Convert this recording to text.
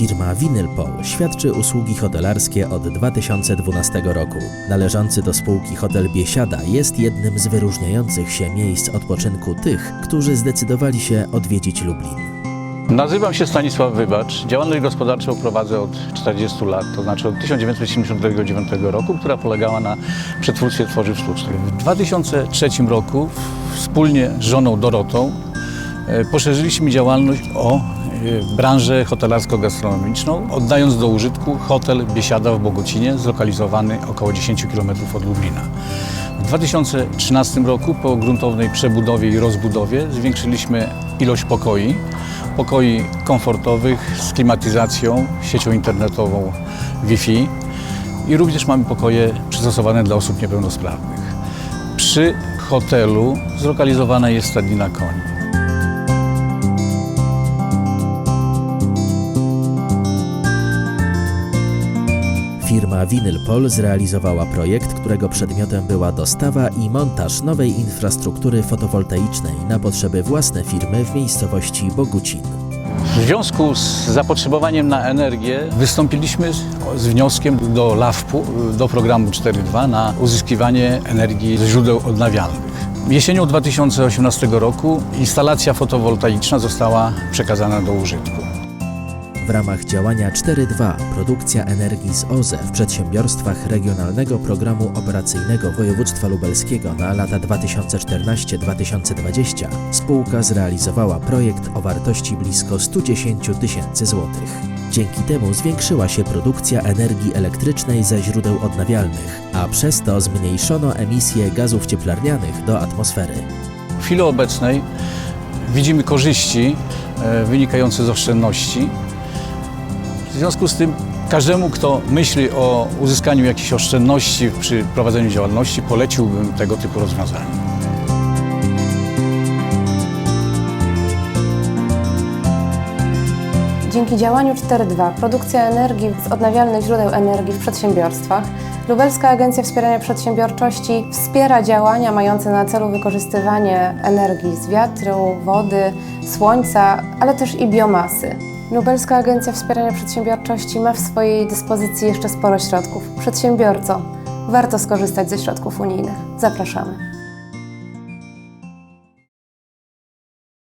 Firma Winylpol świadczy usługi hotelarskie od 2012 roku. Należący do spółki hotel Biesiada jest jednym z wyróżniających się miejsc odpoczynku tych, którzy zdecydowali się odwiedzić Lublin. Nazywam się Stanisław Wybacz. Działalność gospodarczą prowadzę od 40 lat, to znaczy od 1979 roku, która polegała na przetwórstwie tworzyw sztucznych. W 2003 roku wspólnie z żoną Dorotą e, poszerzyliśmy działalność o branżę hotelarsko-gastronomiczną, oddając do użytku hotel Biesiada w Bogocinie, zlokalizowany około 10 km od Lublina. W 2013 roku po gruntownej przebudowie i rozbudowie zwiększyliśmy ilość pokoi, pokoi komfortowych z klimatyzacją, siecią internetową Wi-Fi i również mamy pokoje przystosowane dla osób niepełnosprawnych. Przy hotelu zlokalizowana jest stadnina koni. Firma Winylpol zrealizowała projekt, którego przedmiotem była dostawa i montaż nowej infrastruktury fotowoltaicznej na potrzeby własne firmy w miejscowości Bogucin. W związku z zapotrzebowaniem na energię wystąpiliśmy z, wnioskiem do LAWP-u, do programu 4.2 na uzyskiwanie energii ze źródeł odnawialnych. Jesienią 2018 roku instalacja fotowoltaiczna została przekazana do użytku. W ramach działania 4.2 produkcja energii z OZE w przedsiębiorstwach Regionalnego Programu Operacyjnego Województwa Lubelskiego na lata 2014-2020 spółka zrealizowała projekt o wartości blisko 110 tysięcy złotych. Dzięki temu zwiększyła się produkcja energii elektrycznej ze źródeł odnawialnych, a przez to zmniejszono emisję gazów cieplarnianych do atmosfery. W chwili obecnej widzimy korzyści e, wynikające z oszczędności. W związku z tym każdemu, kto myśli o uzyskaniu jakichś oszczędności przy prowadzeniu działalności, poleciłbym tego typu rozwiązania. Dzięki działaniu 4.2 produkcja energii z odnawialnych źródeł energii w przedsiębiorstwach Lubelska Agencja Wspierania Przedsiębiorczości wspiera działania mające na celu wykorzystywanie energii z wiatru, wody, słońca, ale też i biomasy. Lubelska Agencja Wspierania Przedsiębiorczości ma w swojej dyspozycji jeszcze sporo środków. Przedsiębiorco, warto skorzystać ze środków unijnych. Zapraszamy.